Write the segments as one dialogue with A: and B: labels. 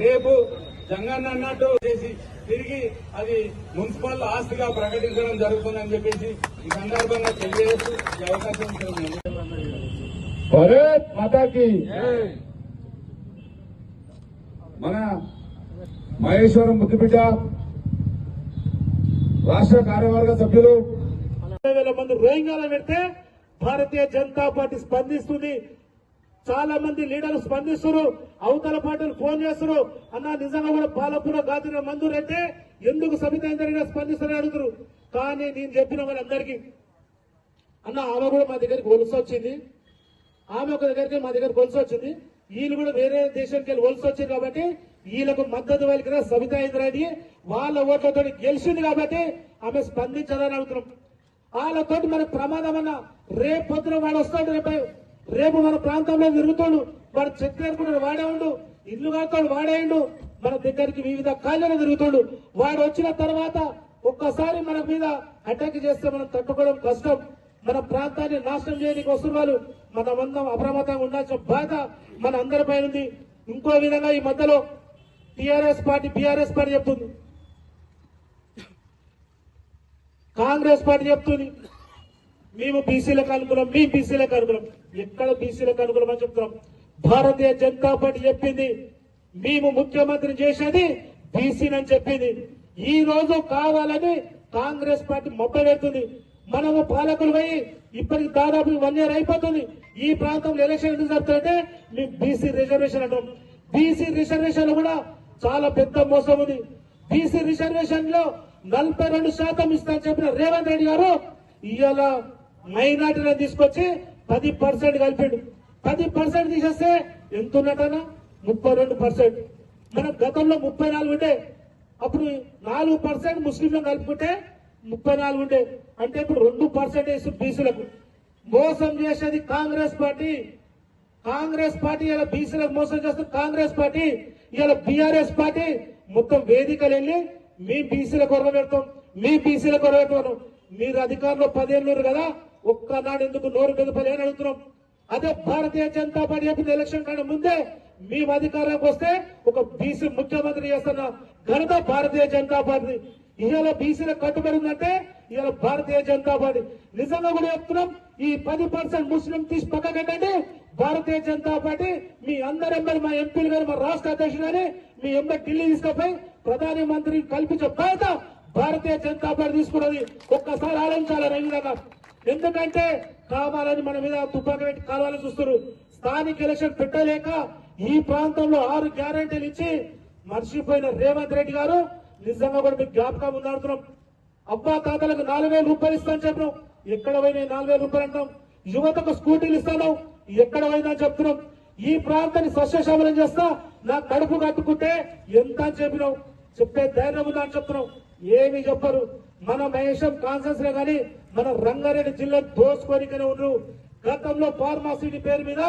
A: రేపు జంగన్న అన్నట్టు చేసి తిరిగి అది మున్సిపల్ ఆస్తిగా ప్రకటించడం జరుగుతుందని చెప్పేసి ఈ సందర్భంగా తెలియజేస్తూ ఈ అవకాశం
B: భారత్ మాతాకి మన మహేశ్వరం ముద్దుబిడ్డ రాష్ట్ర కార్యవర్గ సభ్యులు.
C: వేల మంది రోహింగ్యాలను పెడితే భారతీయ జనతా పార్టీ స్పందిస్తుంది. చాలా మంది లీడర్లు స్పందిస్తున్నారు. అవతల పార్టీలు ఫోన్ చేస్తారు అన్న నిజంగా కూడా పాలపుర గాదిన మందు అయితే ఎందుకు సమితి స్పందిస్తారని అడుగుతారు కానీ నేను చెప్పిన వాళ్ళందరికీ అన్న ఆమె కూడా మా దగ్గరికి వలస వచ్చింది. ఆమె ఒక దగ్గరికి మా దగ్గర వలస వచ్చింది. వీళ్ళు కూడా వేరే దేశానికి వెళ్ళి వలస వచ్చింది కాబట్టి వీళ్ళకు మద్దతు పలికిన సవితా ఇంద్రాణి వాళ్ళ ఓట్లతో గెలిచింది కాబట్టి ఆమె స్పందించదని అడుగుతున్నాం. వాళ్ళతోటి మనకు ప్రమాదం అన్న రేపు పొద్దున వాడు వస్తాడు రేపు రేపు మన ప్రాంతంలో తిరుగుతాడు వాడు చెక్ కూడా వాడే ఉండు ఇల్లు కడతాడు వాడేయండు మన దగ్గరికి వివిధ కాళ్ళను తిరుగుతాడు. వాడు వచ్చిన తర్వాత ఒక్కసారి మన మీద అటాక్ చేస్తే మనం తట్టుకోవడం కష్టం. మన ప్రాంతాన్ని నాశనం చేయడానికి వస్తున్న వాళ్ళు మన అప్రమత్తంగా ఉండాల్సిన బాధ మన అందరిపై ఉంది. ఇంకో విధంగా ఈ మధ్యలో టిఆర్ఎస్ పార్టీ బీఆర్ఎస్ పార్టీ చెప్తుంది. కాంగ్రెస్ పార్టీ చెప్తుంది. మేము బీసీలకు అనుకూలం మీ బీసీలకు అనుకూలం ఎక్కడ బీసీలకు అనుకూలం అని చెప్తున్నాం. భారతీయ జనతా పార్టీ చెప్పింది. మేము ముఖ్యమంత్రి చేసేది బీసీనని చెప్పింది. ఈ రోజు కావాలని కాంగ్రెస్ పార్టీ మొబ్బ పెడుతుంది. మనము పాలకులు పోయి ఇప్పటికి దాదాపు వన్ ఇయర్ అయిపోతుంది. ఈ ప్రాంతంలో ఎలక్షన్ ఎందుకు జరుగుతుందంటే మేము బీసీ రిజర్వేషన్ అంటాం. బీసీ రిజర్వేషన్ కూడా చాలా పెద్ద మోసం ఉంది. బీసీ రిజర్వేషన్లో నలభై రెండు శాతం ఇస్తా చెప్పిన రేవంత్ రెడ్డి గారు ఇవాళ మైనార్టీలను తీసుకొచ్చి పది పర్సెంట్ కలిపిండు. పది పర్సెంట్ తీసేస్తే ఎంత ఉన్నట్టనా ముప్పై రెండు పర్సెంట్. మనం గతంలో ముప్పై నాలుగు ఉండే. అప్పుడు నాలుగు పర్సెంట్ ముస్లింలను కలుపుకుంటే ముప్పై నాలుగు ఉండే. అంటే ఇప్పుడు రెండు పర్సెంట్ వేసి బీసీలకు. మోసం చేసేది కాంగ్రెస్ పార్టీ. కాంగ్రెస్ పార్టీ ఇలా బీసీలకు మోసం చేస్తుంది కాంగ్రెస్ పార్టీ ఇలా బీఆర్ఎస్ పార్టీ మొత్తం వేదికలు వెళ్ళి మీ బీసీల కొరవ పెడతాం. మీ బీసీల కొరవ పెడతాం. మీరు అధికారంలో పదేళ్ళు కదా ఒక్కనాడు ఎందుకు నోరు మెదపలే అడుగుతున్నాం? అదే భారతీయ జనతా పార్టీ చెప్పిన ఎలక్షన్ కన్నా ముందే మేము అధికారంలోకి వస్తే ఒక బీసీ ముఖ్యమంత్రి చేస్తున్న ఘనత భారతీయ జనతా పార్టీ. ఇవాళ బీసీల కట్టుబడి ఉందంటే ఇవాళ భారతీయ జనతా పార్టీ. నిజంగా కూడా చెప్తున్నాం ఈ పది పర్సెంట్ ముస్లిం తీసి పక్కకెట్టండి భారతీయ జనతా పార్టీ మీ అందరు ఎంబడి మా ఎంపీలు గారు మా రాష్ట్ర అధ్యక్షుడు గాని మీ ఎంబడి ఢిల్లీ తీసుకుపోయి ప్రధాని మంత్రి కల్పించే బాధ్యత భారతీయ జనతా పార్టీ తీసుకున్నది. ఒక్కసారి ఆలోచించాలి ఈ ఎందుకంటే కావాలని మన మీద తుపాకి పెట్టి కావాలని చూస్తారు స్థానిక ఎలక్షన్ పెట్టలేక ఈ ప్రాంతంలో ఆరు గ్యారంటీలు ఇచ్చి మర్చిపోయిన రేవంత్ రెడ్డి గారు నిజంగా కూడా మీకు జ్ఞాపకం ఉందాడుతున్నాం అబ్బా తాతలకు నాలుగు వేల రూపాయలు ఇస్తాను చెప్పినాం. ఎక్కడ పోయినా నాలుగు వేల రూపాయలు అంటాం. యువతకు స్కూటీలు ఇస్తాను ఎక్కడ పోయినా చెప్తున్నాం. ఈ ప్రాంతాన్ని సస్యశామలం చేస్తా నా కడుపు కట్టుకుంటే ఎంత అని చెప్పినాం. చెప్పే ధైర్యం ఉందా అని చెప్తున్నాం. ఏమీ చెప్పరు. మన మహేశం కాన్సెన్స్లో కానీ మన రంగారెడ్డి జిల్లా దోసుకోనికనే ఉండరు. గతంలో ఫార్మాసిటీ పేరు మీద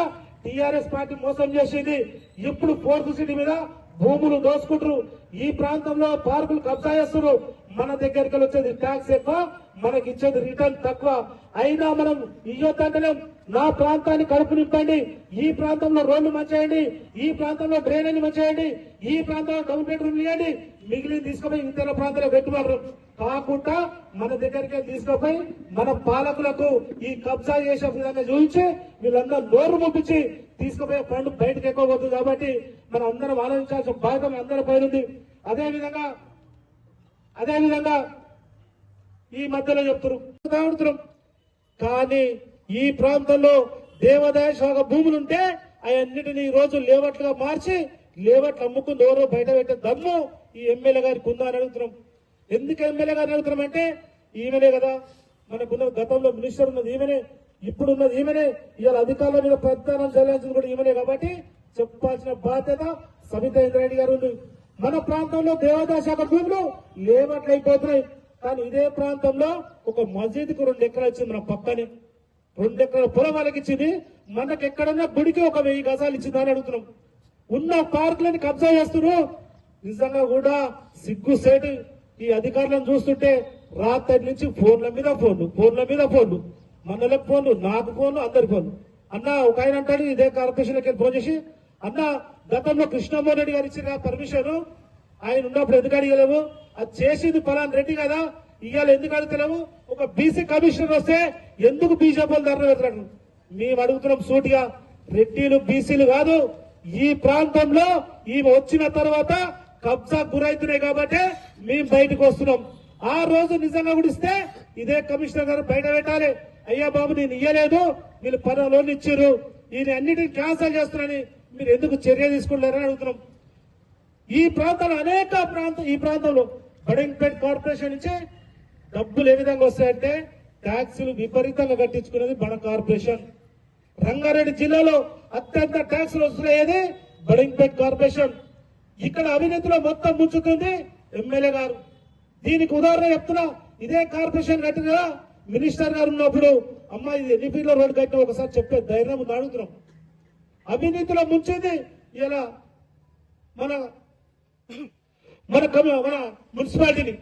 C: టిఆర్ఎస్ పార్టీ మోసం చేసింది. ఇప్పుడు ఫోర్త్ సిటీ మీద భూములు దోసుకుంటారు. ఈ ప్రాంతంలో పార్కులు కబ్జా చేస్తున్నారు. మన దగ్గరికి వచ్చేది ట్యాక్స్ ఎక్కువ మనకి ఇచ్చేది రిటర్న్ తక్కువ. అయినా మనం ఇయ్యొద్దంటలేం నా ప్రాంతాన్ని కడుపు నింపండి. ఈ ప్రాంతంలో రోడ్లు మంచేయండి ఈ ప్రాంతంలో డ్రైనేజ్ మంచేయండి ఈ ప్రాంతంలో డౌన్ బెడ్రూమ్ ఇవ్వండి. మిగిలిన తీసుకుపోయి ఇతర ప్రాంతాల్లో పెట్టుబడరు కాకుండా మన దగ్గరికి తీసుకుపోయి మన పాలకులకు ఈ కబ్జా చేసే విధంగా చూపించి వీళ్ళందరూ నోరు ముప్పించి తీసుకుపోయే ఫండ్ బయటకు ఎక్కువ పోతుంది కాబట్టి మనం అందరం ఆలోచించాల్సిన బాధ్యత మన అందరి పైన ఉంది. అదేవిధంగా అదేవిధంగా ఈ మధ్యలో చెప్తున్నారు. కానీ ఈ ప్రాంతంలో దేవాదాయ శాఖ భూములు ఉంటే అవన్నిటిని ఈ రోజు లేవట్లుగా మార్చి లేవట్లు అమ్ముకుని ఎవరో బయట పెట్టే దమ్ము ఈ ఎమ్మెల్యే గారికి ఉందా అని అడుగుతున్నాం. ఎందుకు ఎమ్మెల్యే గారిని అడుగుతున్నాం అంటే ఈమెనే కదా. మనకున్న గతంలో మినిస్టర్ ఉన్నది ఈమెనే. ఇప్పుడు ఉన్నది ఈమెనే. ఇవాళ అధికారుల మీద ప్రధానం చెల్లించింది కూడా ఈమెనే కాబట్టి చెప్పాల్సిన బాధ్యత సబిత ఇంద్రారెడ్డి గారు ఉంది. మన ప్రాంతంలో దేవాదాయ శాఖ భూములు లేవట్లయిపోతున్నాయి కానీ ఇదే ప్రాంతంలో ఒక మసీదుకు రెండు ఎకరాలు ఇచ్చింది మన పక్కనే. రెండు ఎకరాల పొలం వాళ్ళకి ఇచ్చింది. మనకి ఎక్కడన్నా గుడికి ఒక వెయ్యి గజాలు ఇచ్చిందా అని అడుగుతున్నాం. ఉన్న పార్కులని కబ్జా చేస్తున్నారు. నిజంగా కూడా సిగ్గు సేటు. ఈ అధికారులను చూస్తుంటే రాత్రి నుంచి ఫోన్ల మీద ఫోన్లు ఫోన్ల మీద ఫోన్లు. మనలకు ఫోన్లు నాకు ఫోన్లు అందరి ఫోన్లు. అన్న ఒక ఆయన అంటాడు ఇదే కార్పొరేషన్కి వెళ్ళి ఫోన్ చేసి అన్న గతంలో కృష్ణమోహన్ రెడ్డి గారు ఇచ్చిన పర్మిషన్ ఆయన ఉన్నప్పుడు ఎందుకు అడిగలేము అది చేసింది పలాన్ రెడ్డి కదా ఇవాళ ఎందుకు అడుగుతలేము ఒక బీసీ కమిషనర్ వస్తే ఎందుకు బీజేపీ ధరలు పెడతాడు మేము అడుగుతున్నాం సూటిగా రెడ్డిలు బీసీలు కాదు ఈ ప్రాంతంలో ఈమె వచ్చిన తర్వాత కబ్జా గురైతున్నాయి కాబట్టి మేము బయటకు వస్తున్నాం. ఆ రోజు నిజంగా కూడా ఇస్తే ఇదే కమిషనర్ గారు బయట పెట్టాలి. అయ్యా బాబు నేను ఇయ్యలేదు. వీళ్ళు పది లోన్లు ఇచ్చారు. ఈయన అన్నిటిని క్యాన్సల్ చేస్తున్నారని మీరు ఎందుకు చర్య తీసుకుంటారని అడుగుతున్నాం. ఈ ప్రాంతంలో అనేక ప్రాంతం ఈ ప్రాంతంలో బడింగ్పేట్ కార్పొరేషన్ నుంచి డబ్బులు ఏ విధంగా వస్తాయంటే ట్యాక్సులు విపరీతంగా కట్టించుకునేది బడ కార్పొరేషన్. రంగారెడ్డి జిల్లాలో అత్యంత ట్యాక్సులు వస్తున్నాయేది బడింగ్పేట్ కార్పొరేషన్. ఇక్కడ అవినీతిలో మొత్తం ముంచుతుంది ఎమ్మెల్యే గారు. దీనికి ఉదాహరణ చెప్తున్నా. ఇదే కార్పొరేషన్ కట్టిన మినిస్టర్ గారు ఉన్నప్పుడు అమ్మ ఇది ఎన్ని ఫీట్ల రోడ్డు కట్టినా ఒకసారి చెప్పే ధైర్యం ఉంది అడుగుతున్నాం. అవినీతిలో ముంచింది ఇలా మన మన మన మున్సిపాలిటీని.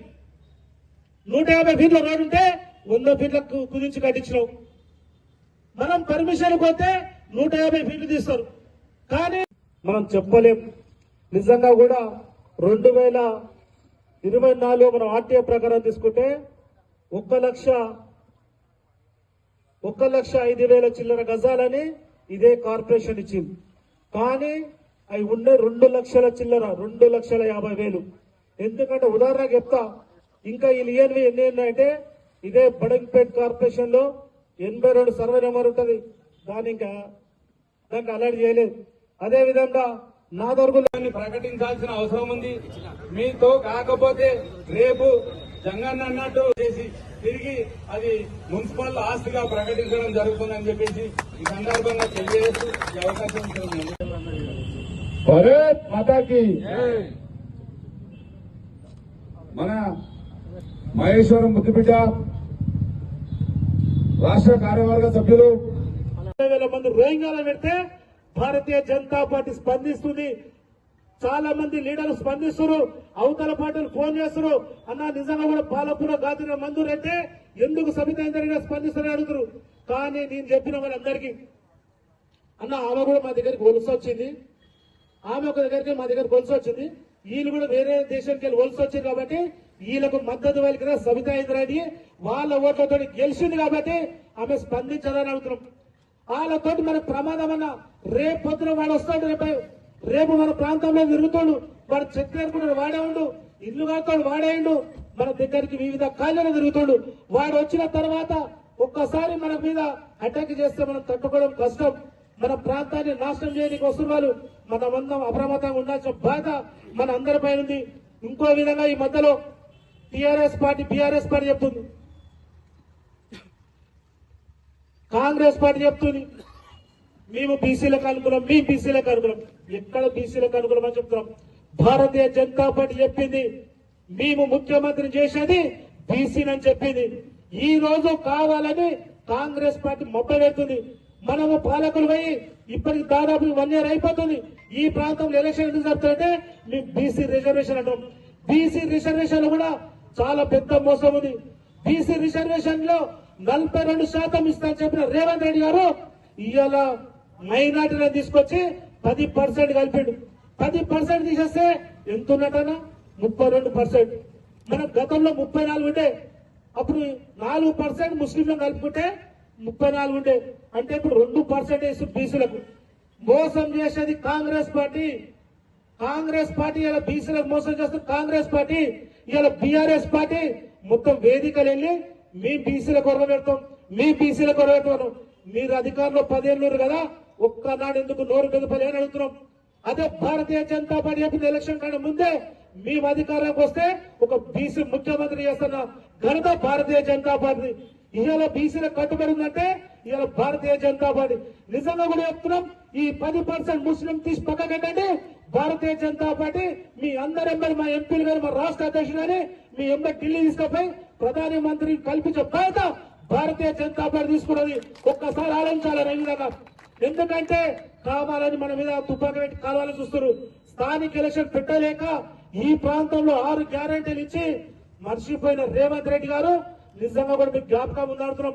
C: నూట యాభై ఫీట్ల రోడ్డు ఉంటే వంద ఫీట్లకు కుదించి కట్టించినావు మనం పర్మిషన్ పోతే నూట యాభై ఫీట్లు తీస్తారు. కానీ మనం చెప్పలేం. నిజంగా కూడా రెండు వేల ఇరవై నాలుగు మనం ఆర్టీఏ ప్రకారం తీసుకుంటే ఒక్క లక్ష ఒక్క లక్ష ఐదు వేల చిల్లర గజాలని ఇదే కార్పొరేషన్ ఇచ్చింది. కానీ అవి ఉండే రెండు లక్షల చిల్లర రెండు లక్షల యాభై వేలు. ఎందుకంటే ఉదాహరణకు చెప్తా ఇంకా ఈ లియన్వి ఎన్ని ఉన్నాయంటే ఇదే బడంపేట్ కార్పొరేషన్లో ఎనభై రెండు సర్వే నెంబర్ ఉంటుంది. దాని ఇంకా దానికి అలర్ట్ చేయలేదు. అదే విధంగా నాదొరుగులు
A: దాన్ని ప్రకటించాల్సిన అవసరం ఉంది. మీతో కాకపోతే రేపు జంగన్న అన్నట్టు చేసి తిరిగి అది మున్సిపల్ ఆస్తిగా ప్రకటించడం జరుగుతుందని చెప్పేసి ఈ సందర్భంగా తెలియజేస్తూ ఈ అవకాశం ఇచ్చినందుకు
B: భారత్ మాతాకి. మన మహేశ్వరం ముద్దుబిడ్డ రాష్ట్ర కార్యవర్గ సభ్యులు.
C: వేల మంది రోహింగ్యాలు పెడితే భారతీయ జనతా పార్టీ స్పందిస్తుంది. చాలా మంది లీడర్లు స్పందిస్తున్నారు. అవతల పార్టీలు ఫోన్ చేస్తున్నారు. అన్న నిజంగా కూడా పాలపూర గాదిన మందూరు అయితే ఎందుకు సబితేందరిగా స్పందిస్తారని అడుగుతారు కానీ నేను చెప్పిన వాళ్ళందరికీ అన్న ఆమె కూడా మా దగ్గరికి వలస వచ్చింది. ఆమె ఒక దగ్గరికి మా దగ్గర వలస వచ్చింది. వీళ్ళు కూడా వేరే దేశానికి వెళ్ళి వలస వచ్చింది కాబట్టి వీళ్ళకు మద్దతు పలికిన సబితా ఇంద్రాని వాళ్ళ ఓట్లతో గెలిచింది కాబట్టి ఆమె స్పందించదని అడుగుతున్నాం. వాళ్ళతోటి మన ప్రమాదం అన్న రేపు పొద్దున వాడు వస్తాడు రేపు రేపు మన ప్రాంతంలో తిరుగుతాడు వాడు చెక్ కూడా వాడే ఉండు ఇల్లు కడతాడు వాడేయండు మన దగ్గరికి వివిధ కాళ్ళలో తిరుగుతాడు. వాడు వచ్చిన తర్వాత ఒక్కసారి మన మీద అటాక్ చేస్తే మనం తట్టుకోవడం కష్టం. మన ప్రాంతాన్ని నాశనం చేయడానికి వస్తున్న వాళ్ళు మనమందరం అప్రమత్తంగా ఉండాల్సిన బాధ మన అందరిపై ఉంది. ఇంకో విధంగా ఈ మధ్యలో టిఆర్ఎస్ పార్టీ బీఆర్ఎస్ పార్టీ చెప్తుంది. కాంగ్రెస్ పార్టీ చెప్తుంది. మేము బీసీలకు అనుకూలం మీ బీసీలకు అనుకూలం ఎక్కడ బీసీలకు అనుకూలం అని చెప్తున్నాం? భారతీయ జనతా పార్టీ చెప్పింది మేము ముఖ్యమంత్రి చేసేది బీసీని చెప్పింది. ఈ రోజు కావాలని కాంగ్రెస్ పార్టీ మొప్ప మనము పాలకులు పోయి ఇప్పటికి దాదాపు వన్ ఇయర్ అయిపోతుంది. ఈ ప్రాంతంలో ఎలక్షన్ ఎందుకు జరుగుతుందంటే మేము బీసీ రిజర్వేషన్ అంటాం. బీసీ రిజర్వేషన్ కూడా చాలా పెద్ద మోసం ఉంది. బీసీ రిజర్వేషన్లో నలభై రెండు శాతం ఇస్తా చెప్పిన రేవంత్ రెడ్డి గారు ఇవాళ మైనార్టీలను తీసుకొచ్చి పది పర్సెంట్ కలిపిండు. పది పర్సెంట్ తీసేస్తే ఎంత ఉన్నట్టనా ముప్పై రెండు పర్సెంట్. మన గతంలో ముప్పై నాలుగు ఉండే. అప్పుడు నాలుగు పర్సెంట్ ముస్లింలను కలుపుకుంటే ముప్పై నాలుగు ఉండే. అంటే ఇప్పుడు రెండు పర్సెంట్ వేసి బీసీలకు. మోసం చేసేది కాంగ్రెస్ పార్టీ. కాంగ్రెస్ పార్టీ ఇలా బీసీలకు మోసం చేస్తుంది కాంగ్రెస్ పార్టీ ఇలా బీఆర్ఎస్ పార్టీ మొత్తం వేదికలు వెళ్ళి మీ బీసీల కొరవ పెడతాం. మీ బీసీల కొరవ పెడతాం. మీరు అధికారంలో పదేళ్ళు కదా ఒక్కనాడు ఎందుకు నోరు మెదపలే అడుగుతున్నాం? అదే భారతీయ జనతా పార్టీ చెప్పిన ఎలక్షన్ కన్నా ముందే మేము అధికారంలోకి వస్తే ఒక బీసీ ముఖ్యమంత్రి చేస్తున్న ఘనత భారతీయ జనతా పార్టీ. ఇవాళ బీసీల కట్టుబడి ఉందంటే ఇవాళ భారతీయ జనతా పార్టీ. నిజంగా కూడా చెప్తున్నాం ఈ పది పర్సెంట్ ముస్లిం తీసి పక్కకెట్టండి భారతీయ జనతా పార్టీ మీ అందరి ఎంబడి మా ఎంపీలు గారు మా రాష్ట్ర అధ్యక్షుడు గాని మీ ఎంబడి ఢిల్లీ తీసుకుపోయి ప్రధాని మంత్రి కల్పించే బాధ్యత భారతీయ జనతా పార్టీ తీసుకున్నది ఒక్కసారి ఆలోచించాలని ఈ విధంగా ఎందుకంటే కావాలని మన మీద తుపాకి పెట్టి కావాలని చూస్తారు స్థానిక ఎలక్షన్ పెట్టలేక ఈ ప్రాంతంలో ఆరు గ్యారంటీలు ఇచ్చి మర్చిపోయిన రేవంత్ రెడ్డి గారు నిజంగా కూడా మీకు జ్ఞాపకం ఉందాడుతున్నాం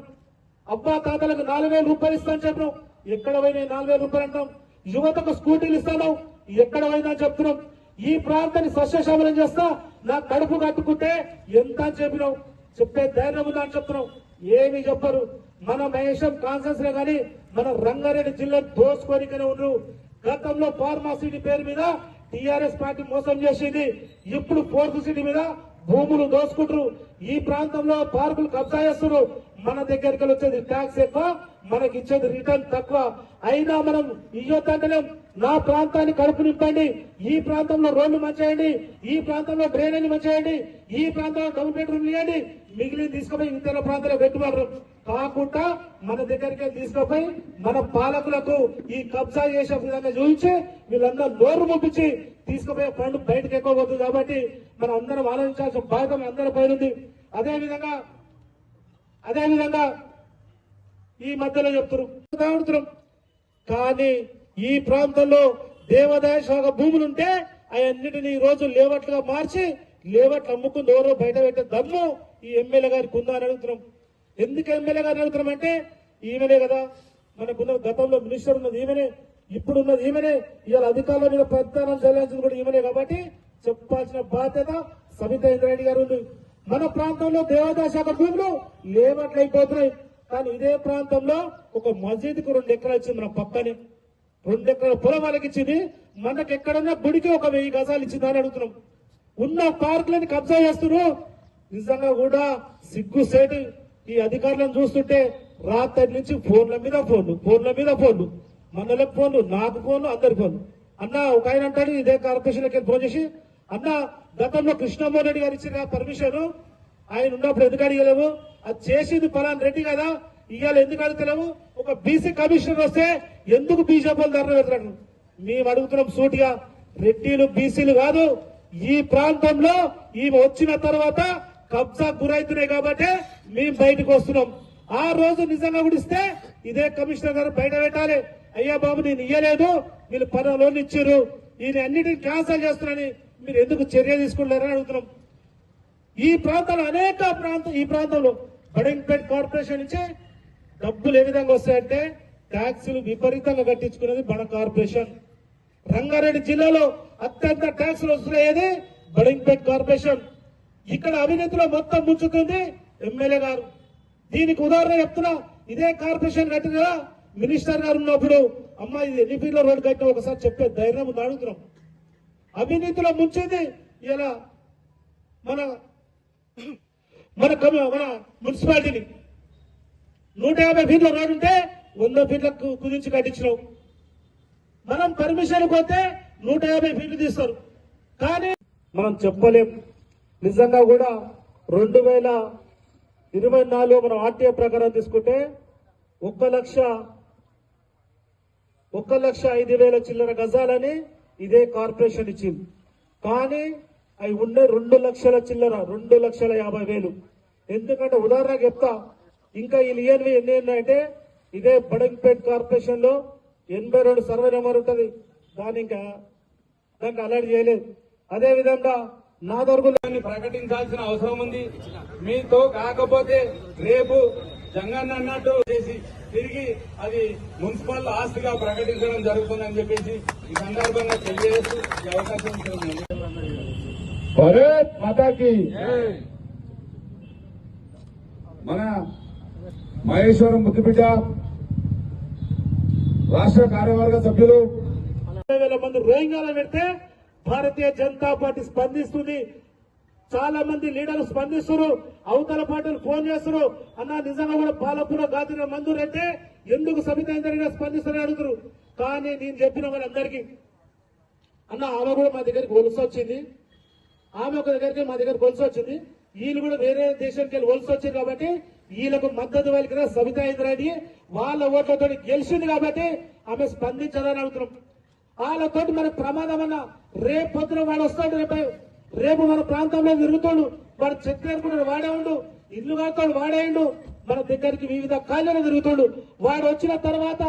C: అబ్బా తాతలకు నాలుగు వేల రూపాయలు ఇస్తాను చెప్పినాం. ఎక్కడ పోయినాయి నాలుగు వేల రూపాయలు అంటాం. యువతకు స్కూటీలు ఇస్తాను ఎక్కడ పోయినా చెప్తున్నాం. ఈ ప్రాంతాన్ని సస్యశామలం చేస్తా నా కడుపు కట్టుకుంటే ఎంత అని చెప్పినాం. చెప్పే ధైర్యం ఉందా అని చెప్తున్నాం. ఏమి చెప్పరు. మన మహేశం కాన్సెన్స్లో కానీ మన రంగారెడ్డి జిల్లా దోచుకోనికనే ఉన్నారు గతంలో ఫార్మాసిటీ పేరు మీద టిఆర్ఎస్ పార్టీ మోసం చేసింది. ఇప్పుడు ఫోర్త్ సిటీ మీద భూములు దోసుకుంటారు. ఈ ప్రాంతంలో పార్కులు కబ్జా చేస్తున్నారు. మన దగ్గరికి వచ్చేది ట్యాక్స్ ఎక్కువ మనకి ఇచ్చేది రిటర్న్ తక్కువ. అయినా మనం ఇయ్యొద్దంటలేం నా ప్రాంతాన్ని కడుపు నింపండి. ఈ ప్రాంతంలో రోడ్లు మంచేయండి. ఈ ప్రాంతంలో డ్రైనేజ్ మంచేయండి. ఈ ప్రాంతంలో డబుల్ బెడ్రూమ్ ఇవ్వండి మిగిలిన తీసుకుపోయి ఇతర ప్రాంతాల్లో పెట్టుబడులు. కాకుండా మన దగ్గరికి తీసుకుపోయి మన పాలకులకు ఈ కబ్జా చేసే విధంగా చూపించి వీళ్ళందరూ నోరు ముప్పించి తీసుకుపోయే ఫండ్ బయటకు ఎక్కువ పోతుంది కాబట్టి మనం అందరం ఆలోచించాల్సిన బాధ్యత మన అందరి పైన ఉంది. అదేవిధంగా అదేవిధంగా ఈ మధ్యలో చెప్తున్నారు. కానీ ఈ ప్రాంతంలో దేవాదాయ శాఖ భూములు ఉంటే అవన్నిటిని ఈ రోజు లేవట్లుగా మార్చి లేవట్లు అమ్ముకుని ఎవరో బయట పెట్టే దమ్ము ఈ ఎమ్మెల్యే గారికి ఉందా అని అడుగుతున్నాం. ఎందుకు ఎమ్మెల్యే గారిని అడుగుతున్నాం అంటే ఈమెనే కదా. మనకున్న గతంలో మినిస్టర్ ఉన్నది ఈమెనే. ఇప్పుడున్నది ఈమెనే. ఇవాళ అధికారుల మీద ప్రత్యానం చెల్లించింది కూడా ఈమెనే కాబట్టి చెప్పాల్సిన బాధ్యత సబితా ఇంద్రారెడ్డి గారు ఉంది. మన ప్రాంతంలో దేవాదాయ శాఖ భూములు లేవట్లయిపోతున్నాయి. కానీ ఇదే ప్రాంతంలో ఒక మసీదుకు రెండు ఎకరాలు ఇచ్చింది మన పక్కనే. రెండు ఎకరాల పొలం వాళ్ళకి ఇచ్చింది. మనకి ఎక్కడన్నా గుడికి ఒక వెయ్యి గజాలు ఇచ్చింది అని అడుగుతున్నాం. ఉన్న పార్కులని కబ్జా చేస్తున్నారు. నిజంగా కూడా సిగ్గు సేటు. ఈ అధికారులను చూస్తుంటే రాత్రి నుంచి ఫోన్ల మీద ఫోన్లు ఫోన్ల మీద ఫోన్లు. మనలకు ఫోన్లు నాకు ఫోన్లు అందరి ఫోన్లు. అన్న ఒక ఆయన అంటాడు ఇదే కార్పొరేషన్కి వెళ్ళి ఫోన్ చేసి అన్న గతంలో కృష్ణమోహన్ రెడ్డి గారు ఇచ్చిన పర్మిషన్ ఆయన ఉన్నప్పుడు ఎందుకు అడిగలేము? అది చేసింది పలాన్ రెడ్డి కదా ఇవాళ ఎందుకు అడుగుతలేవు ఒక బీసీ కమిషనర్ వస్తే ఎందుకు బీజేపీ ధరలు పెడతాడు మేము అడుగుతున్నాం సూటిగా రెడ్డిలు బీసీలు కాదు ఈ ప్రాంతంలో ఈమె వచ్చిన తర్వాత కబ్జా గురవుతున్నాయి కాబట్టి మేము బయటకు వస్తున్నాం. ఆ రోజు నిజంగా కూడా ఇస్తే ఇదే కమిషనర్ గారు బయట పెట్టాలి. అయ్యా బాబు నేను ఇయ్యలేదు. వీళ్ళు పది లోన్లు ఇచ్చారు. ఈయన అన్నిటిని క్యాన్సల్ చేస్తున్నారని మీరు ఎందుకు చర్య తీసుకుంటారని అడుగుతున్నాం. ఈ ప్రాంతంలో అనేక ప్రాంతం ఈ ప్రాంతంలో బడింగ్పేట్ కార్పొరేషన్ నుంచి డబ్బులు ఏ విధంగా వస్తాయంటే ట్యాక్సులు విపరీతంగా కట్టించుకునేది బడ కార్పొరేషన్. రంగారెడ్డి జిల్లాలో అత్యంత ట్యాక్సులు వస్తున్నాయేది బడింగ్పేట్ కార్పొరేషన్. ఇక్కడ అవినీతిలో మొత్తం ముంచుతుంది ఎమ్మెల్యే గారు. దీనికి ఉదాహరణ చెప్తున్నా. ఇదే కార్పొరేషన్ కట్టిన మినిస్టర్ గారు ఉన్నప్పుడు అమ్మ ఇది ఎన్ని ఫీట్ల రోడ్డు కట్టిన ఒకసారి చెప్పే ధైర్యం దాడుతున్నాం. అడుగుతున్నాం అవినీతిలో ముంచేది ఇలా మన మన మన మున్సిపాలిటీని. నూట యాభై ఫీట్ల రోడ్డు ఉంటే వంద ఫీట్లకు కుదించి కట్టించినాం. మనం పర్మిషన్ పోతే నూట యాభై ఫీట్లు తీస్తారు. కానీ మనం చెప్పలేం. నిజంగా కూడా రెండు వేల ఇరవై నాలుగు మనం ఆర్టీఏ ప్రకారం తీసుకుంటే ఒక్క లక్ష ఒక్క లక్ష ఐదు వేల చిల్లర గజాలని ఇదే కార్పొరేషన్ ఇచ్చింది. కానీ అవి ఉండే రెండు లక్షల చిల్లర రెండు లక్షల యాభై వేలు. ఎందుకంటే ఉదాహరణ చెప్తా ఇంకా ఈ లియన్వి ఎన్ని ఉన్నాయంటే ఇదే బడంపేట్ కార్పొరేషన్లో ఎనభై రెండు సర్వే నెంబర్ ఉంటుంది. దాని ఇంకా దానికి అలర్ట్ చేయలేదు. అదే విధంగా నా దొరుకులు
A: ప్రకటించాల్సిన అవసరం ఉంది. మీతో కాకపోతే రేపు జంగన్న అన్నట్టు చేసి తిరిగి అది మున్సిపల్ ఆస్తిగా ప్రకటించడం జరుగుతుందని చెప్పేసి ఈ సందర్భంగా తెలియజేస్తూ ఈ అవకాశం
B: భారత్ మాతాకి మన మహేశ్వరం ముద్దుబిడ్డ రాష్ట్ర కార్యవర్గ సభ్యులు.
C: వేల మంది రోహింగ్యాలను పెడితే భారతీయ జనతా పార్టీ స్పందిస్తుంది. చాలా మంది లీడర్లు స్పందిస్తారు అవతల పార్టీలు ఫోన్ చేస్తారు అన్న నిజంగా కూడా పాలపూర గాదిన మందు అంటే ఎందుకు సబితా జరిగిన స్పందిస్తారని అడుగుతారు కానీ నేను చెప్పిన వాళ్ళందరికీ అన్న ఆమె కూడా మా దగ్గరికి వలస వచ్చింది. ఆమె ఒక దగ్గరికి మా దగ్గర వలస వచ్చింది. వీళ్ళు కూడా వేరే దేశానికి వెళ్ళి వలస వచ్చింది కాబట్టి వీళ్ళకు మద్దతు పలికిన సబితా ఇంద్రాడి వాళ్ళ ఓట్లతో గెలిచింది కాబట్టి ఆమె స్పందించదని అడుగుతున్నాం. వాళ్ళతోటి మన ప్రమాదం అన్న రేపు పొద్దున వాడు వస్తాడు రేపు రేపు మన ప్రాంతంలో తిరుగుతాడు మన చెట్లు అనుకుంటాడు వాడే ఉండు ఇల్లు కడతాడు వాడేయండు మన దగ్గరికి వివిధ కాళ్ళను తిరుగుతాడు. వాడు వచ్చిన తర్వాత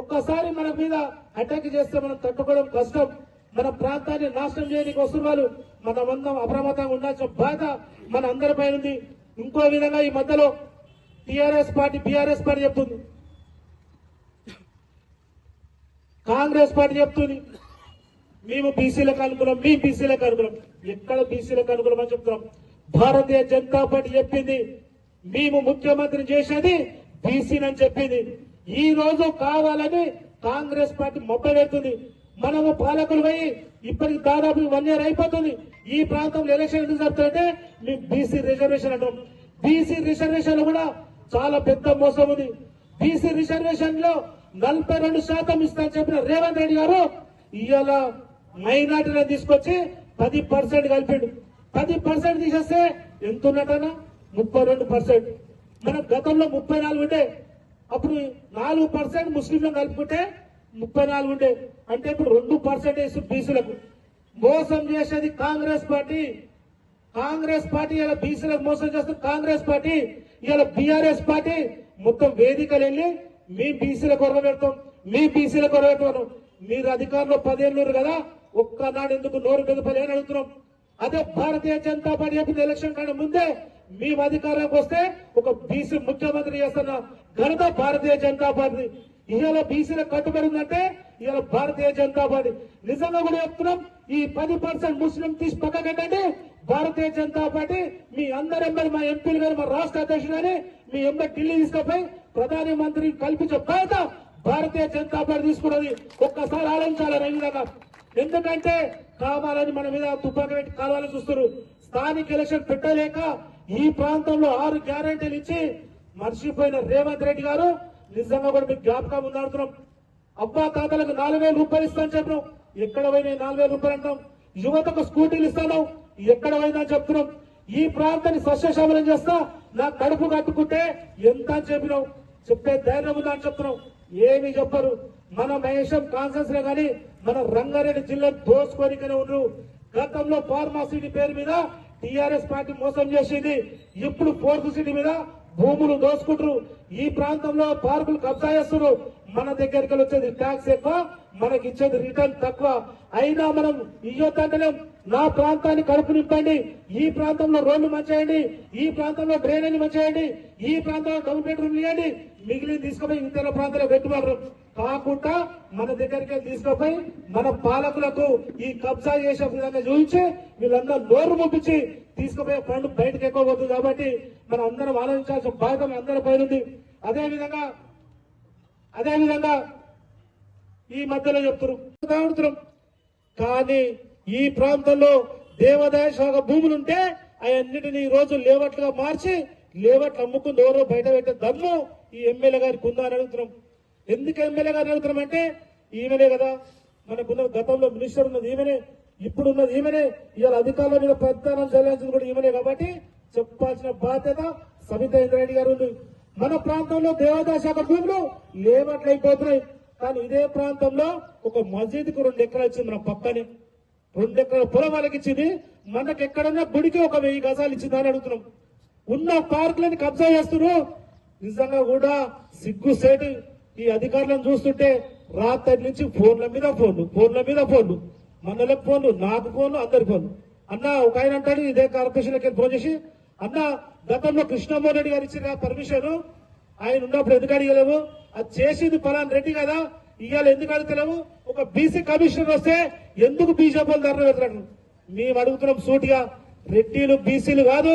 C: ఒక్కసారి మన మీద అటాక్ చేస్తే మనం తట్టుకోవడం కష్టం. మన ప్రాంతాన్ని నాశనం చేయడానికి వస్తున్న వాళ్ళు మనమందరం అప్రమత్తంగా ఉండాల్సిన బాధ మన అందరిపై ఉంది. ఇంకో విధంగా ఈ మధ్యలో టిఆర్ఎస్ పార్టీ బీఆర్ఎస్ పార్టీ చెప్తుంది. కాంగ్రెస్ పార్టీ చెప్తుంది. మేము బీసీలకు అనుకూలం మీ బీసీలకు అనుకూలం ఎక్కడ బీసీలకు అనుకూలం అని చెప్తున్నాం. భారతీయ జనతా పార్టీ చెప్పింది మేము ముఖ్యమంత్రి చేసేది బీసీనని చెప్పింది. ఈ రోజు కావాలని కాంగ్రెస్ పార్టీ మొబ్బ పెడుతుంది మనము పాలకులు పోయి ఇప్పటికి దాదాపు వన్ ఇయర్ అయిపోతుంది. ఈ ప్రాంతంలో ఎలక్షన్ ఎందుకు జరుగుతుందంటే మేము బీసీ రిజర్వేషన్ అంటాం. బీసీ రిజర్వేషన్ కూడా చాలా పెద్ద మోసం ఉంది. బీసీ రిజర్వేషన్లో నలభై రెండు శాతం ఇస్తా చెప్పిన రేవంత్ రెడ్డి గారు ఇవాళ మైనార్టీలను తీసుకొచ్చి పది పర్సెంట్ కలిపిండు. పది పర్సెంట్ తీసేస్తే ఎంత ఉన్నట్టనా ముప్పై రెండు పర్సెంట్. మన గతంలో ముప్పై నాలుగు ఉండే. అప్పుడు నాలుగు పర్సెంట్ ముస్లింలను కలుపుకుంటే ముప్పై నాలుగు ఉండే. అంటే ఇప్పుడు రెండు పర్సెంట్ వేసి బీసీలకు. మోసం చేసేది కాంగ్రెస్ పార్టీ. కాంగ్రెస్ పార్టీ ఇలా బీసీలకు మోసం చేస్తుంది కాంగ్రెస్ పార్టీ ఇలా బీఆర్ఎస్ పార్టీ మొత్తం వేదికలు వెళ్ళి మీ బీసీల కొరవ పెడతాం. మీ బీసీల కొరవ పెడతాం. మీరు అధికారంలో పదేళ్ళు కదా ఒక్కనాడు ఎందుకు నోరు మెదపలే అడుగుతున్నాం? అదే భారతీయ జనతా పార్టీ చెప్పింది ఎలక్షన్ కన్నా ముందే మేము అధికారంలోకి వస్తే ఒక బీసీ ముఖ్యమంత్రి చేస్తున్న ఘనత భారతీయ జనతా పార్టీ. ఇవాళ బీసీల కట్టుబడి ఉందంటే ఇవాళ భారతీయ జనతా పార్టీ. నిజంగా కూడా చెప్తున్నాం ఈ పది పర్సెంట్ ముస్లిం తీసి పక్కకెట్టండి భారతీయ జనతా పార్టీ మీ అందరు ఎంబడి మా ఎంపీలు గారు మా రాష్ట్ర అధ్యక్షుడు అని మీ ఎంబడి ఢిల్లీ తీసుకుపోయి ప్రధాని మంత్రి కల్పించే బాధ్యత భారతీయ జనతా పార్టీ తీసుకున్నది. ఒక్కసారి ఆలోచించాలి ఈ విధంగా ఎందుకంటే కావాలని మన మీద తుపాకి పెట్టి కావాలని చూస్తారు స్థానిక ఎలక్షన్ పెట్టలేక ఈ ప్రాంతంలో ఆరు గ్యారంటీలు ఇచ్చి మర్చిపోయిన రేవంత్ రెడ్డి గారు నిజంగా కూడా మీకు జ్ఞాపకం ఉందాడుతున్నాం అబ్బా తాతలకు నాలుగు వేల రూపాయలు ఇస్తాను చెప్పినాం. ఎక్కడ పోయినాయి నాలుగు వేల రూపాయలు అంటాం. యువతకు స్కూటీలు ఇస్తాను. ఎక్కడ పోయిందని చెప్తున్నాం. ఈ ప్రాంతాన్ని సస్యశామలం చేస్తా నా కడుపు కట్టుకుంటే ఎంత అని చెప్పినాం. చెప్తే ధైర్యం ఉందా అని చెప్తున్నాం. ఏమీ చెప్పరు. మన మహేశం కాన్సెన్స్లో కానీ మన రంగారెడ్డి జిల్లా దోసుకోనికనే ఉండరు. గతంలో ఫార్మాసిటీ పేరు మీద టిఆర్ఎస్ పార్టీ మోసం చేసింది. ఇప్పుడు ఫోర్త్ సిటీ మీద భూములు దోసుకుంటారు. ఈ ప్రాంతంలో పార్కులు కబ్జా చేస్తున్నారు. మన దగ్గరికి వచ్చేది ట్యాక్స్ ఎక్కువ మనకి ఇచ్చేది రిటర్న్ తక్కువ. అయినా మనం ఇయ్యొద్దంటలేం నా ప్రాంతాన్ని కడుపు నింపండి. ఈ ప్రాంతంలో రోడ్లు మంచేయండి ఈ ప్రాంతంలో డ్రైనేజ్ మంచేయండి ఈ ప్రాంతంలో డౌన్ బెడ్రూమ్ ఇవ్వండి మిగిలిన తీసుకుపోయి ఇతర ప్రాంతాల్లో పెట్టుబడరు కాకుండా మన దగ్గరికి తీసుకుపోయి మన పాలకులకు ఈ కబ్జా చేసే విధంగా చూపించి వీళ్ళందరూ నోరు ముప్పించి తీసుకుపోయే ఫండ్ బయటకు ఎక్కువ పోతుంది కాబట్టి మనం అందరం ఆలోచించాల్సిన బాధ్యత మన అందరి పైన అదేవిధంగా అదే విధంగా అదే విధంగా ఈ మధ్యలో చెప్తున్నారు. కానీ ఈ ప్రాంతంలో దేవాదాయ శాఖ భూములు ఉంటే అవన్నిటిని ఈ రోజు లేవట్లుగా మార్చి లేవట్లు అమ్ముకుని ఎవరో బయట పెట్టే దమ్ము ఈ ఎమ్మెల్యే గారికి ఉందా అని అడుగుతున్నాం. ఎందుకు ఎమ్మెల్యే గారిని అడుగుతున్నాం అంటే ఈమెనే కదా. మనకున్న గతంలో మినిస్టర్ ఉన్నది ఈమెనే. ఇప్పుడు ఉన్నది ఈమెనే. ఇవాళ అధికారుల మీద ప్రధానం చెల్లించింది కూడా ఈమెనే కాబట్టి చెప్పాల్సిన బాధ్యత సబిత ఇంద్రారెడ్డి గారు ఉంది. మన ప్రాంతంలో దేవాదాయ శాఖ భూములు లేవట్లయిపోతున్నాయి. కానీ ఇదే ప్రాంతంలో ఒక మసీదుకు రెండు ఎకరాలు ఇచ్చింది మన పక్కనే. రెండు ఎకరాల పొలం వాళ్ళకి ఇచ్చింది. మనకి ఎక్కడన్నా గుడికి ఒక వెయ్యి గజాలు ఇచ్చిందని అని అడుగుతున్నాం. ఉన్న పార్కులని కబ్జా చేస్తున్నారు. నిజంగా కూడా సిగ్గు సేటు. ఈ అధికారులను చూస్తుంటే రాత్రి నుంచి ఫోన్ల మీద ఫోన్లు ఫోన్ల మీద ఫోన్లు. మనలకు ఫోన్లు నాకు ఫోన్లు అందరి ఫోన్లు. అన్న ఒక ఆయన అంటాడు ఇదే కార్పొరేషన్కి ఫోన్ చేసి అన్న గతంలో కృష్ణమోహన్ రెడ్డి గారు ఇచ్చిన పర్మిషన్? ఆయన ఉన్నప్పుడు ఎందుకు అడిగలేము అది చేసింది పలాన్ రెడ్డి కదా ఇవాళ ఎందుకు అడుగుతలేము ఒక బీసీ కమిషనర్ వస్తే ఎందుకు బీజేపీ ధరణ పెడతాడు మేము అడుగుతున్నాం సూటిగా రెడ్డిలు బీసీలు కాదు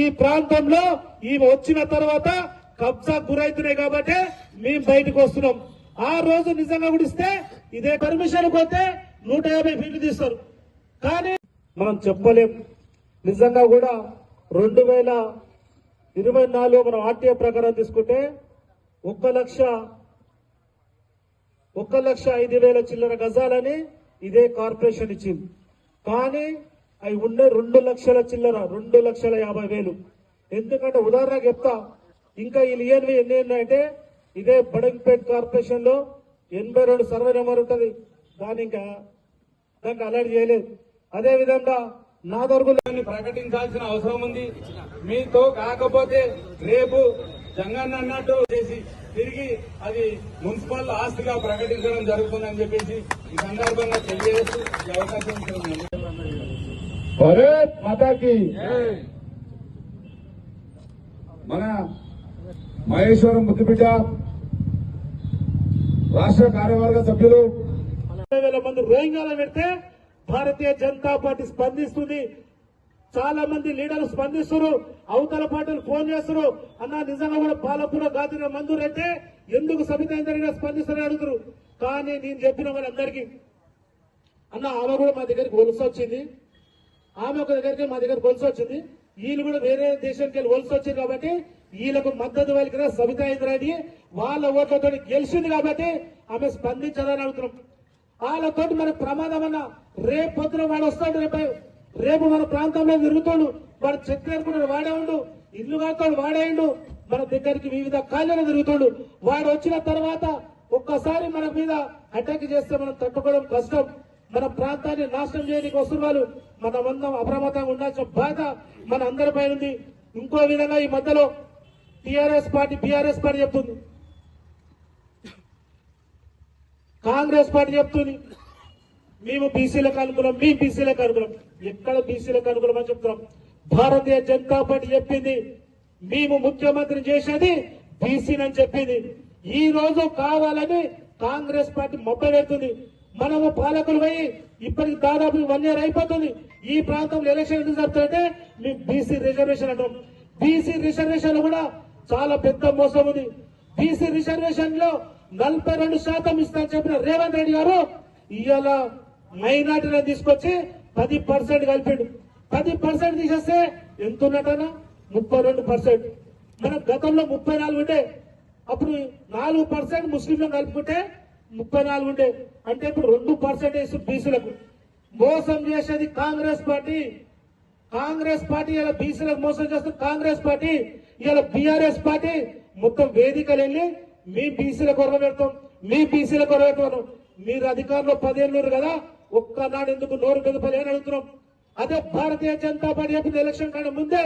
C: ఈ ప్రాంతంలో ఈమె వచ్చిన తర్వాత కబ్జా గురైతున్నాయి కాబట్టి మేము బయటకు వస్తున్నాం. ఆ రోజు నిజంగా కూడా ఇస్తే ఇదే పర్మిషన్ పోతే నూట యాభై ఫీట్లు తీస్తారు. కానీ మనం చెప్పలేం. నిజంగా కూడా రెండు వేల ఇరవై నాలుగు మనం ఆర్టీఏ ప్రకారం తీసుకుంటే ఒక్క లక్ష ఒక్క లక్ష ఐదు వేల చిల్లర గజాలని ఇదే కార్పొరేషన్ ఇచ్చింది. కానీ అవి ఉండే రెండు లక్షల చిల్లర రెండు లక్షల యాభై వేలు. ఎందుకంటే ఉదాహరణకు చెప్తా ఇంకా ఈ ఇయన్వి ఎన్ని ఉన్నాయంటే ఇదే బడంపేట్ కార్పొరేషన్లో ఎనభై రెండు సర్వే నెంబర్ ఉంటుంది. దాని ఇంకా దానికి అలర్ట్ చేయలేదు. అదే విధంగా నా దొరుకులు
A: ప్రకటించాల్సిన అవసరం ఉంది. మీతో కాకపోతే రేపు జంగన్ అన్నట్టు చేసి తిరిగి అది మున్సిపల్ ఆస్తిగా ప్రకటించడం జరుగుతుందని చెప్పేసి ఈ సందర్భంగా తెలియజేస్తూ ఈ అవకాశం ఇస్తున్నాను
B: మాతాకి. మన మహేశ్వరం ముద్దుబిడ్డ రాష్ట్ర కార్యవర్గ సభ్యులు
C: వేల మంది రోహింగ్యాలను పెడితే భారతీయ జనతా పార్టీ స్పందిస్తుంది. చాలా మంది లీడర్లు స్పందిస్తారు అవతల పార్టీలు ఫోన్ చేస్తారు అన్న నిజంగా కూడా పాలపూర గాదిన మందూరు అయితే ఎందుకు సబితా ఇంద్ర స్పందిస్తారని అడుగుతారు కానీ నేను చెప్పిన వాళ్ళందరికీ అన్న ఆమె కూడా మా దగ్గరికి వలస వచ్చింది. ఆమె ఒక దగ్గరికి మా దగ్గర వలస వచ్చింది. వీళ్ళు కూడా వేరే దేశానికి వెళ్ళి వలస వచ్చింది కాబట్టి వీళ్ళకు మద్దతు పలికిన సబితా ఇంద్రాని వాళ్ళ ఓట్లతో గెలిచింది కాబట్టి ఆమె స్పందించదని అడుగుతున్నాం. వాళ్ళతోటి మనకు ప్రమాదం అన్న రేపు పొద్దున వాడు వస్తాడు రేపు రేపు మన ప్రాంతంలో తిరుగుతాడు వాడు చక్కెర కూడా వాడే ఉండు ఇల్లు కాస్తాడు వాడేయండు మన దగ్గరికి వివిధ కాళ్ళలో తిరుగుతాడు. వాడు వచ్చిన తర్వాత ఒక్కసారి మన మీద అటాక్ చేస్తే మనం తట్టుకోవడం కష్టం. మన ప్రాంతాన్ని నాశనం చేయడానికి వస్తున్న వాళ్ళు. మన అందరం అప్రమత్తంగా ఉండాల్సిన బాధ మన అందరిపై ఉంది. ఇంకో విధంగా ఈ మధ్యలో టిఆర్ఎస్ పార్టీ బీఆర్ఎస్ పార్టీ చెప్తుంది. కాంగ్రెస్ పార్టీ చెప్తుంది. మేము బీసీలకు అనుకూలం మీ బీసీలకు అనుకూలం. ఎక్కడ బీసీలకు అనుకూలం అని చెప్తున్నాం. భారతీయ జనతా పార్టీ చెప్పింది. మేము ముఖ్యమంత్రి చేసేది బీసీనని చెప్పింది. ఈ రోజు కావాలని కాంగ్రెస్ పార్టీ మొబ్బ పెడుతుంది మనము పాలకులు పోయి ఇప్పటికి దాదాపు వన్ ఇయర్ అయిపోతుంది. ఈ ప్రాంతంలో ఎలక్షన్ ఎందుకు జరుగుతుందంటే మేము బీసీ రిజర్వేషన్ అంటాం. బీసీ రిజర్వేషన్ కూడా చాలా పెద్ద మోసం ఉంది. బీసీ రిజర్వేషన్లో నలభై రెండు శాతం ఇస్తానని చెప్పిన రేవంత్ రెడ్డి గారు ఇవాళ మైనార్టీలను తీసుకొచ్చి పది పర్సెంట్ కలిపిండు. పది పర్సెంట్ తీసేస్తే ఎంత ఉన్నట్టనా ముప్పై రెండు పర్సెంట్. మనం గతంలో ముప్పై నాలుగు ఉండే. అప్పుడు నాలుగు పర్సెంట్ ముస్లింలు కలుపుకుంటే ముప్పై నాలుగు ఉండే. అంటే ఇప్పుడు రెండు పర్సెంట్ వేసి బీసీలకు. మోసం చేసేది కాంగ్రెస్ పార్టీ. కాంగ్రెస్ పార్టీ ఇలా బీసీలకు మోసం చేస్తుంది కాంగ్రెస్ పార్టీ. ఇలా బీఆర్ఎస్ పార్టీ మొత్తం వేదికలు వెళ్ళి మీ బీసీల కొరవ పెడతాం మీ బీసీల కొరవ పెడతాను మీరు అధికారంలో పదేళ్ళు కదా ఒక్కనాడు ఎందుకు నోరు మీద అని అడుగుతున్నాం. అదే భారతీయ జనతా పార్టీ చెప్పిన ఎలక్షన్ కన్నా ముందే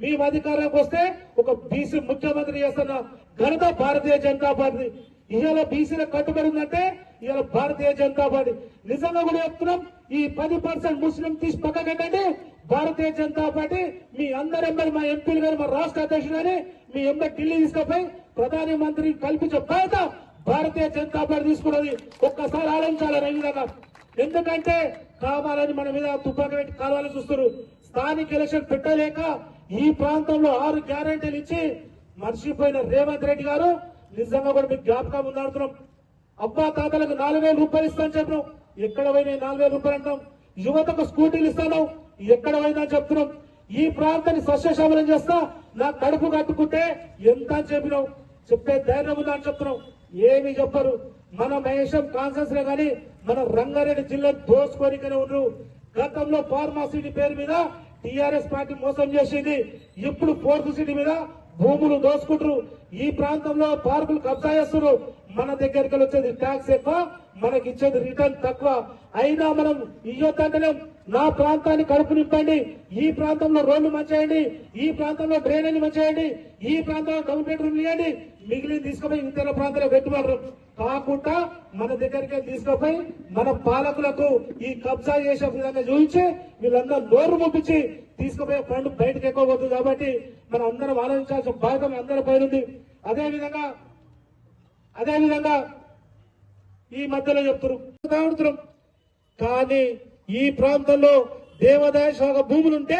C: మేము అధికారంలోకి వస్తే ఒక బీసీ ముఖ్యమంత్రి చేస్తున్న ఘనత భారతీయ జనతా పార్టీ. ఇవాళ బీసీల కట్టుబడి ఉందంటే ఇవాళ భారతీయ జనతా పార్టీ. నిజంగా కూడా చెప్తున్నాం ఈ పది పర్సెంట్ ముస్లిం తీసి పక్కకెట్టండి భారతీయ జనతా పార్టీ మీ అందరి ఎంబడి మా ఎంపీలు గారు మా రాష్ట్ర అధ్యక్షులు గాని మీ ఎంబడి ఢిల్లీ తీసుకుపోయి ప్రధాని మంత్రి కల్పించే బాధ్యత భారతీయ జనతా పార్టీ తీసుకున్నది. ఒక్కసారి ఆలోచించాలని ఈ విధంగా ఎందుకంటే కావాలని మన మీద తుపాకి పెట్టి కావాలని చూస్తారు స్థానిక ఎలక్షన్ పెట్టలేక ఈ ప్రాంతంలో ఆరు గ్యారంటీలు ఇచ్చి మర్చిపోయిన రేవంత్ రెడ్డి గారు నిజంగా కూడా మీకు జ్ఞాపకం ఉందంటున్నాం అబ్బా తాతలకు నాలుగు వేల రూపాయలు ఇస్తాను చెప్పినాం. ఎక్కడ పోయినా నాలుగు వేల రూపాయలు అంటాం. యువతకు స్కూటీలు ఇస్తాను ఎక్కడ పోయినా చెప్తున్నాం. ఈ ప్రాంతాన్ని సస్యశామలం చేస్తా నా కడుపు కట్టుకుంటే ఎంత అని చెప్పినాం. చెప్పే ధైర్యం ఉందా అని చెప్తున్నాం. ఏమి చెప్పరు. మన మహేశం కాన్సెన్స్లో కానీ మన రంగారెడ్డి జిల్లా దోచుకోనికనే ఉన్నారు గతంలో ఫార్మాసిటీ పేరు మీద టిఆర్ఎస్ పార్టీ మోసం చేసింది. ఇప్పుడు ఫోర్త్ సిటీ మీద భూములు దోసుకుంటారు. ఈ ప్రాంతంలో పార్కులు కబ్జా చేస్తున్నారు. మన దగ్గరికి వచ్చేది ట్యాక్స్ ఎక్కువ మనకి ఇచ్చేది రిటర్న్ తక్కువ. అయినా మనం ఇయ్యొద్దంటలేం నా ప్రాంతాన్ని కడుపు నింపండి. ఈ ప్రాంతంలో రోడ్లు మంచేయండి. ఈ ప్రాంతంలో డ్రైనేజ్ మంచేయండి. ఈ ప్రాంతంలో డబుల్ బెడ్రూమ్ ఇవ్వండి మిగిలిన తీసుకుపోయి ఇతర ప్రాంతాల్లో పెట్టుబడరు కాకుండా మన దగ్గరికి తీసుకుపోయి మన పాలకులకు ఈ కబ్జా చేసే విధంగా చూపించి వీళ్ళందరూ నోరు ముప్పించి తీసుకుపోయే ఫండ్ బయటకు ఎక్కువ పోతుంది కాబట్టి మనం అందరం ఆలోచించాల్సిన బాధ్యత మన అందరి పైన ఉంది. అదే విధంగా అదే విధంగా ఈ మధ్యలో చెప్తున్నారు. కానీ ఈ ప్రాంతంలో దేవాదాయ శాఖ భూములుంటే